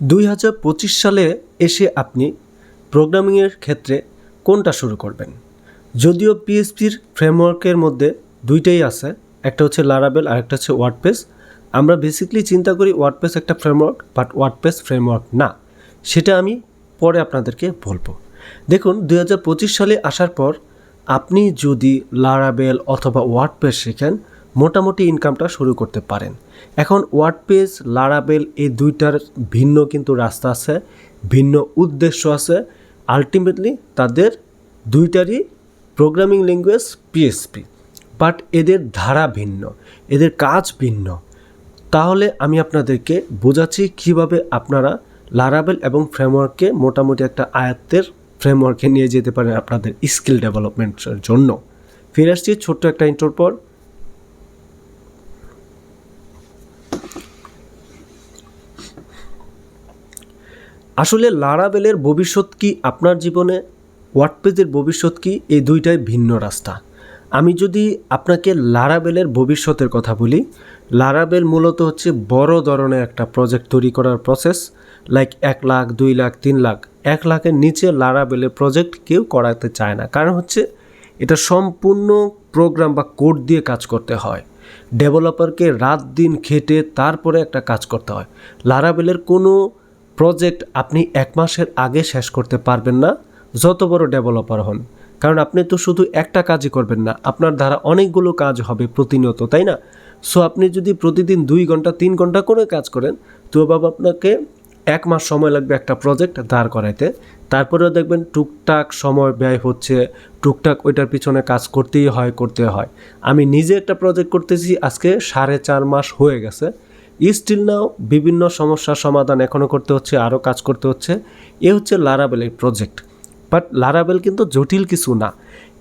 দুই হাজার পঁচিশ সালে এসে আপনি প্রোগ্রামিংয়ের ক্ষেত্রে কোনটা শুরু করবেন? যদিও পিএসপির ফ্রেমওয়ার্কের মধ্যে দুইটাই আছে, একটা হচ্ছে লারাবেল আর একটা হচ্ছে ওয়ার্ডপেস আমরা বেসিকলি চিন্তা করি ওয়ার্ডপেস একটা ফ্রেমওয়ার্ক বাট ওয়ার্ডপেস ফ্রেমওয়ার্ক না। সেটা আমি পরে আপনাদেরকে বলব। দেখুন, দুই হাজার পঁচিশ সালে আসার পর আপনি যদি লারাবেল অথবা ওয়ার্ডপেস শেখেন মোটামুটি ইনকামটা শুরু করতে পারেন। এখন ওয়ার্ডপেস লারাবেল এই দুইটার ভিন্ন কিন্তু রাস্তা আছে, ভিন্ন উদ্দেশ্য আছে। আলটিমেটলি তাদের দুইটারই প্রোগ্রামিং ল্যাঙ্গুয়েজ পিএসপি বাট এদের ধারা ভিন্ন, এদের কাজ ভিন্ন। তাহলে আমি আপনাদেরকে বোঝাচ্ছি কীভাবে আপনারা লারাবেল এবং ফ্রেমওয়ার্ককে মোটামুটি একটা আয়ত্তের ফ্রেমওয়ার্কে নিয়ে যেতে পারেন আপনাদের স্কিল ডেভেলপমেন্টের জন্য। ফিরে আসছি ছোট্ট একটা ইন্টোর পর। আসলে লারাবেলের ভবিষ্যৎ কি, আপনার জীবনে? ওয়ার্ডপেজের ভবিষ্যৎ কি? এই দুইটাই ভিন্ন রাস্তা। আমি যদি আপনাকে লারাবেলের ভবিষ্যতের কথা বলি লারাবেল মূলত হচ্ছে বড় ধরনের একটা প্রজেক্ট তৈরি করার প্রসেস লাইক এক লাখ, দুই লাখ, তিন লাখ। এক লাখের নিচে লারাবেলের প্রজেক্ট কেউ করাতে চায় না। কারণ হচ্ছে, এটা সম্পূর্ণ প্রোগ্রাম বা কোড দিয়ে কাজ করতে হয়। ডেভেলপারকে রাত দিন খেটে তারপরে একটা কাজ করতে হয়। লারাবেলের কোনো প্রজেক্ট আপনি এক মাসের আগে শেষ করতে পারবেন না, যত বড় ডেভেলপার হন। কারণ আপনি তো শুধু একটা কাজই করবেন না, আপনার দ্বারা অনেকগুলো কাজ হবে প্রতিনিয়ত, তাই না? সো আপনি যদি প্রতিদিন দুই ঘণ্টা, তিন ঘণ্টা করে কাজ করেন, তো বাবা আপনাকে এক মাস সময় লাগবে একটা প্রজেক্ট দাঁড় করাইতে। তারপরেও দেখবেন টুকটাক সময় ব্যয় হচ্ছে, টুকটাক ওইটার পিছনে কাজ করতেই হয়, করতে হয়। আমি নিজে একটা প্রজেক্ট করতেছি, আজকে সাড়ে চার মাস হয়ে গেছে। স্টিল নাও বিভিন্ন সমস্যার সমাধান এখনও করতে হচ্ছে আরও কাজ করতে হচ্ছে। এ হচ্ছে লারাবেলের প্রজেক্ট বাট লারাবেল কিন্তু জটিল কিছু না।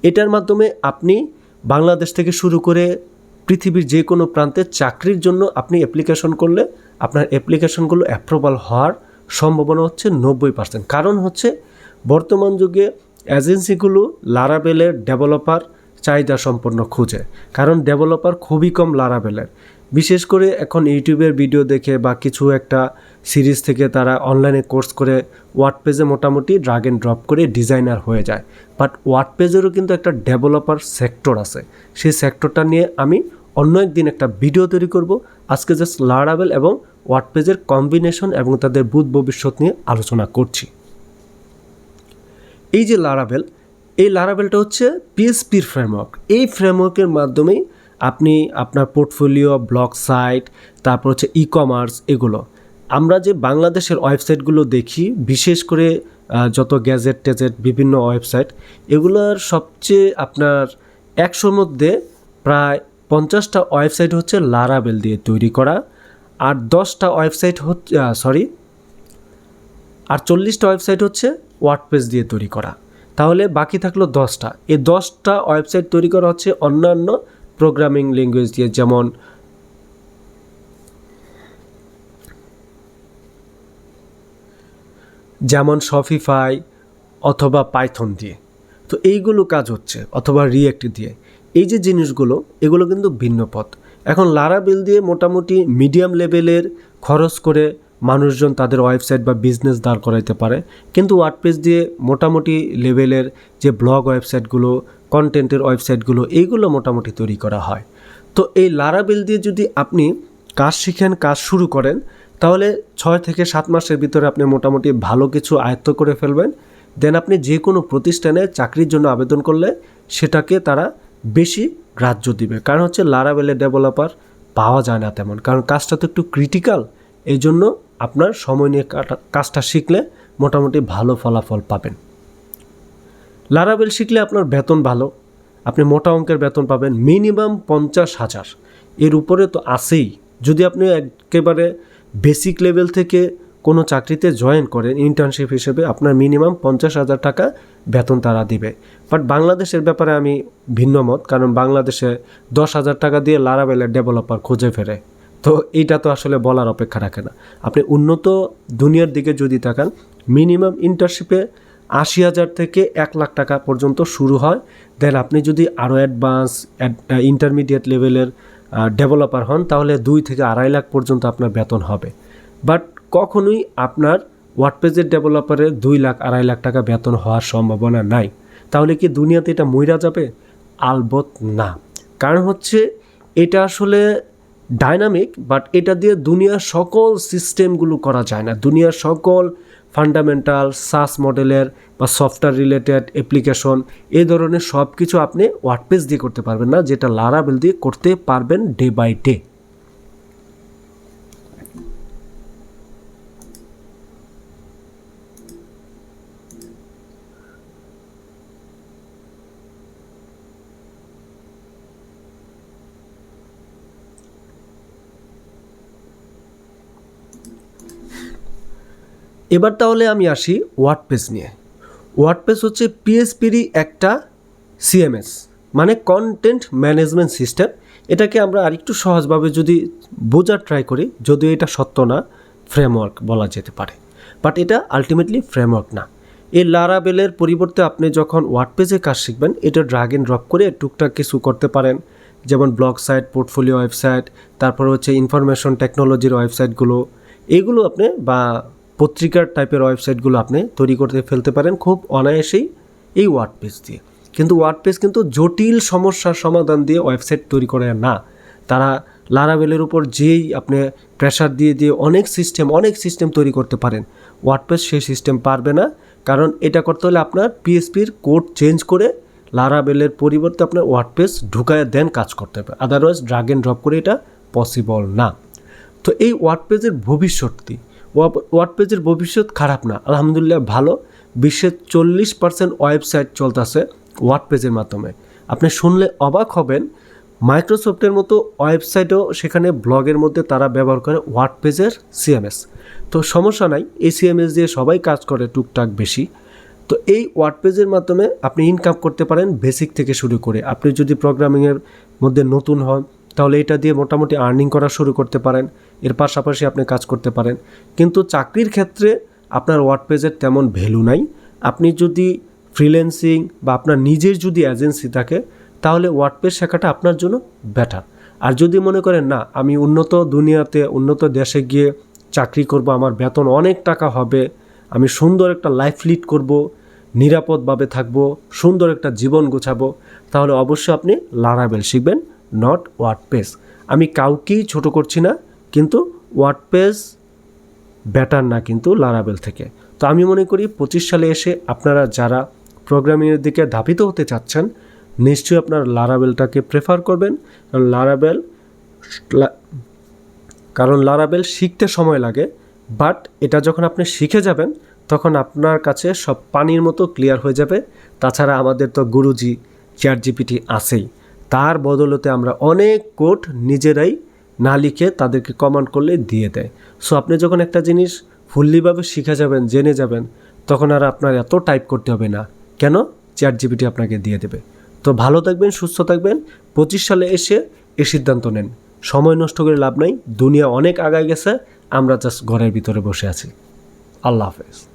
এটার মাধ্যমে আপনি বাংলাদেশ থেকে শুরু করে পৃথিবীর যে কোনো প্রান্তে চাকরির জন্য আপনি অ্যাপ্লিকেশন করলে আপনার অ্যাপ্লিকেশনগুলো অ্যাপ্রুভাল হওয়ার সম্ভাবনা হচ্ছে নব্বই পার্সেন্ট কারণ হচ্ছে বর্তমান যুগে এজেন্সিগুলো লারাবেলের ডেভেলপার চাহিদা সম্পন্ন খুঁজে, কারণ ডেভেলপার খুবই কম লারাবেলের বিশেষ করে এখন ইউটিউবের ভিডিও দেখে বা কিছু একটা সিরিজ থেকে তারা অনলাইনে কোর্স করে ওয়ার্ড পেজে মোটামুটি ড্রাগ অ্যান্ড ড্রপ করে ডিজাইনার হয়ে যায়। বাট ওয়ার্ড পেজেরও কিন্তু একটা ডেভেলপার সেক্টর আছে। সেই সেক্টরটা নিয়ে আমি অন্য একদিন একটা ভিডিও তৈরি করব। আজকে জাস্ট লারাবেল এবং ওয়ার্ড পেজের কম্বিনেশন এবং তাদের বুধ ভবিষ্যৎ নিয়ে আলোচনা করছি। এই যে লারাবেল এই লারাবেলটা হচ্ছে পিএসপির ফ্রেমওয়ার্ক এই ফ্রেমওয়ার্কের মাধ্যমেই আপনি আপনার পোর্টফোলিও ব্লগ সাইট তারপর হচ্ছে ই কমার্স এগুলো। আমরা যে বাংলাদেশের ওয়েবসাইটগুলো দেখি, বিশেষ করে যত গ্যাজেট ট্যাজেট বিভিন্ন ওয়েবসাইট এগুলোর সবচেয়ে আপনার একশোর মধ্যে প্রায় পঞ্চাশটা ওয়েবসাইট হচ্ছে লারাবেল দিয়ে তৈরি করা। আর দশটা ওয়েবসাইট হচ্ছে সরি আর চল্লিশটা ওয়েবসাইট হচ্ছে ওয়ার্ডপেজ দিয়ে তৈরি করা। তাহলে বাকি থাকল দশটা। এই দশটা ওয়েবসাইট তৈরি করা হচ্ছে অন্যান্য প্রোগ্রামিং ল্যাঙ্গুয়েজ দিয়ে, যেমন যেমন শফিফাই অথবা পাইথন দিয়ে। তো এইগুলো কাজ হচ্ছে, অথবা রিয়েক্ট দিয়ে। এই যে জিনিসগুলো, এগুলো কিন্তু ভিন্ন পথ। এখন লারাবেল দিয়ে মোটামুটি মিডিয়াম লেভেলের খরচ করে মানুষজন তাদের ওয়েবসাইট বা বিজনেস দাঁড় করাইতে পারে। কিন্তু ওয়ার্ডপ্রেস দিয়ে মোটামুটি লেভেলের যে ব্লগ ওয়েবসাইটগুলো কন্টেন্টের ওয়েবসাইটগুলো, এইগুলো মোটামুটি তৈরি করা হয়। তো এই লারাবেল দিয়ে যদি আপনি কাজ শিখেন, কাজ শুরু করেন, তাহলে ছয় থেকে সাত মাসের ভিতরে আপনি মোটামুটি ভালো কিছু আয়ত্ত করে ফেলবেন। দেন আপনি যে কোনো প্রতিষ্ঠানে চাকরির জন্য আবেদন করলে সেটাকে তারা বেশি গ্রাহ্য দিবে। কারণ হচ্ছে লারাবেলের ডেভেলপার পাওয়া যায় না তেমন। কারণ কাজটা তো একটু ক্রিটিক্যাল এই জন্য আপনার সময় নিয়ে কাজটা শিখলে মোটামুটি ভালো ফলাফল পাবেন। লারাবেল শিখলে আপনার বেতন ভালো, আপনি মোটা অঙ্কের বেতন পাবেন মিনিমাম পঞ্চাশ হাজার। এর উপরে তো আছেই। যদি আপনি একেবারে বেসিক লেভেল থেকে কোনো চাকরিতে জয়েন করেন ইন্টার্নশিপ হিসেবে আপনার মিনিমাম পঞ্চাশ হাজার টাকা বেতন তারা দিবে। বাট বাংলাদেশের ব্যাপারে আমি ভিন্ন মত, কারণ বাংলাদেশে দশ হাজার টাকা দিয়ে লারাবেলের ডেভেলপার খুঁজে ফেরে। তো এইটা তো আসলে বলার অপেক্ষা রাখে না। আপনি উন্নত দুনিয়ার দিকে যদি তাকান, মিনিমাম ইন্টার্নশিপে আশি হাজার থেকে এক লাখ টাকা পর্যন্ত শুরু হয়। দেন আপনি যদি আরও অ্যাডভান্স ইন্টারমিডিয়েট লেভেলের ডেভেলপার হন, তাহলে দুই থেকে আড়াই লাখ পর্যন্ত আপনার বেতন হবে। বাট কখনোই আপনার ওয়ার্ডপেজের ডেভেলপারের দুই লাখ, আড়াই লাখ টাকা বেতন হওয়ার সম্ভাবনা নাই। তাহলে কি দুনিয়াতে এটা মইরা যাবে? আলবত না। কারণ হচ্ছে, এটা আসলে ডাইনামিক বাট এটা দিয়ে দুনিয়ার সকল সিস্টেমগুলো করা যায় না। দুনিয়ার সকল ফান্ডামেন্টাল সাস মডেলের বা সফটওয়্যার রিলেটেড অ্যাপ্লিকেশন এই ধরনের সব কিছু আপনি ওয়ার্ডপেস দিয়ে করতে পারবেন না, যেটা লারাবেল দিয়ে করতে পারবেন ডে বাই ডে এবার তাহলে আমি আসি ওয়ার্ডপেজ নিয়ে। ওয়ার্ডপেজ হচ্ছে পিএসপিরই একটা সিএমএস মানে কন্টেন্ট ম্যানেজমেন্ট সিস্টেম এটাকে আমরা আরেকটু সহজভাবে যদি বোঝার ট্রাই করি, যদিও এটা সত্য না ফ্রেমওয়ার্ক বলা যেতে পারে। বাট এটা আলটিমেটলি ফ্রেমওয়ার্ক না। এই লারাবেলের পরিবর্তে আপনি যখন ওয়ার্ডপেজে কাজ শিখবেন, এটা ড্রাগ এন্ড ড্রপ করে টুকটাক কিছু করতে পারেন। যেমন ব্লগ সাইট পোর্টফোলিও ওয়েবসাইট তারপর হচ্ছে ইনফরমেশন টেকনোলজির ওয়েবসাইটগুলো এগুলো আপনি বা পত্রিকার টাইপের ওয়েবসাইটগুলো আপনি তৈরি করতে ফেলতে পারেন খুব অনায়াসেই এই ওয়ার্ডপেজ দিয়ে। কিন্তু ওয়ার্ডপেজ কিন্তু জটিল সমস্যার সমাধান দিয়ে ওয়েবসাইট তৈরি করে না। তারা লারাবেলের উপর যেই আপনি প্রেশার দিয়ে দিয়ে অনেক সিস্টেম অনেক সিস্টেম তৈরি করতে পারেন। ওয়ার্ডপেজ সেই সিস্টেম পারবে না। কারণ এটা করতে হলে আপনার পিএসপির কোড চেঞ্জ করে লারাবেলের পরিবর্তে আপনার ওয়ার্ডপেজ ঢুকায় দেন কাজ করতে হবে। আদারওয়াইজ ড্রাগ অ্যান্ড ড্রপ করে এটা পসিবল না। তো এই ওয়ার্ডপেজের ভবিষ্যৎ কী? ওয়ার্ডপেজের ভবিষ্যৎ খারাপ না। আলহামদুলিল্লাহ ভালো। বিশ্বের চল্লিশ পার্সেন্ট ওয়েবসাইট চলতেছে ওয়ার্ডপেজের মাধ্যমে। আপনি শুনলে অবাক হবেন, মাইক্রোসফটের মতো ওয়েবসাইটও সেখানে ব্লগের মধ্যে তারা ব্যবহার করে ওয়ার্ডপেজের সিএমএস। তো সমস্যা নাই, এই সিএমএস দিয়ে সবাই কাজ করে টুকটাক বেশি। তো এই ওয়ার্ডপেজের মাধ্যমে আপনি ইনকাম করতে পারেন বেসিক থেকে শুরু করে। আপনি যদি প্রোগ্রামিংয়ের মধ্যে নতুন হন, তাহলে এটা দিয়ে মোটামুটি আর্নিং করা শুরু করতে পারেন। এর পাশাপাশি আপনি কাজ করতে পারেন। কিন্তু চাকরির ক্ষেত্রে আপনার ওয়ার্ডপেজের তেমন ভ্যালু নাই। আপনি যদি ফ্রিল্যান্সিং বা আপনার নিজের যদি এজেন্সি থাকে, তাহলে ওয়ার্ডপেজ শেখাটা আপনার জন্য বেটার। আর যদি মনে করেন, না, আমি উন্নত দুনিয়াতে, উন্নত দেশে গিয়ে চাকরি করব, আমার বেতন অনেক টাকা হবে, আমি সুন্দর একটা লাইফ লিড করব, নিরাপদভাবে থাকব, সুন্দর একটা জীবন গোছাবো, তাহলে অবশ্যই আপনি লারাবেল শিখবেন নট ওয়ার্ডপেজ আমি কাউকেই ছোট করছি না। কিন্তু ওয়ার্ডপেজ ব্যাটার না কিন্তু লারাবেল থেকে। তো আমি মনে করি পঁচিশ সালে এসে আপনারা যারা প্রোগ্রামিংয়ের দিকে ধাবিত হতে চাচ্ছেন, নিশ্চয়ই আপনার লারাবেলটাকে প্রেফার করবেন। কারণ লারাবেল কারণ লারাবেল শিখতে সময় লাগে বাট এটা যখন আপনি শিখে যাবেন, তখন আপনার কাছে সব পানির মতো ক্লিয়ার হয়ে যাবে। তাছাড়া আমাদের তো গুরুজি চেয়ার জিপিটি আছেই। তার বদলতে আমরা অনেক কোড নিজেরাই না লিখে তাদেরকে কমান্ড করলে দিয়ে দেয়। সো আপনি যখন একটা জিনিস ফুল্লিভাবে শিখে যাবেন, জেনে যাবেন, তখন আর আপনার এত টাইপ করতে হবে না। কেন? চ্যাট জিপিটি আপনাকে দিয়ে দেবে। তো ভালো থাকবেন, সুস্থ থাকবেন, পঁচিশ সালে এসে এ সিদ্ধান্ত নেন। সময় নষ্ট করে লাভ নাই, দুনিয়া অনেক আগায় গেছে, আমরা জাস্ট ঘরের ভিতরে বসে আছি। আল্লাহ হাফেজ।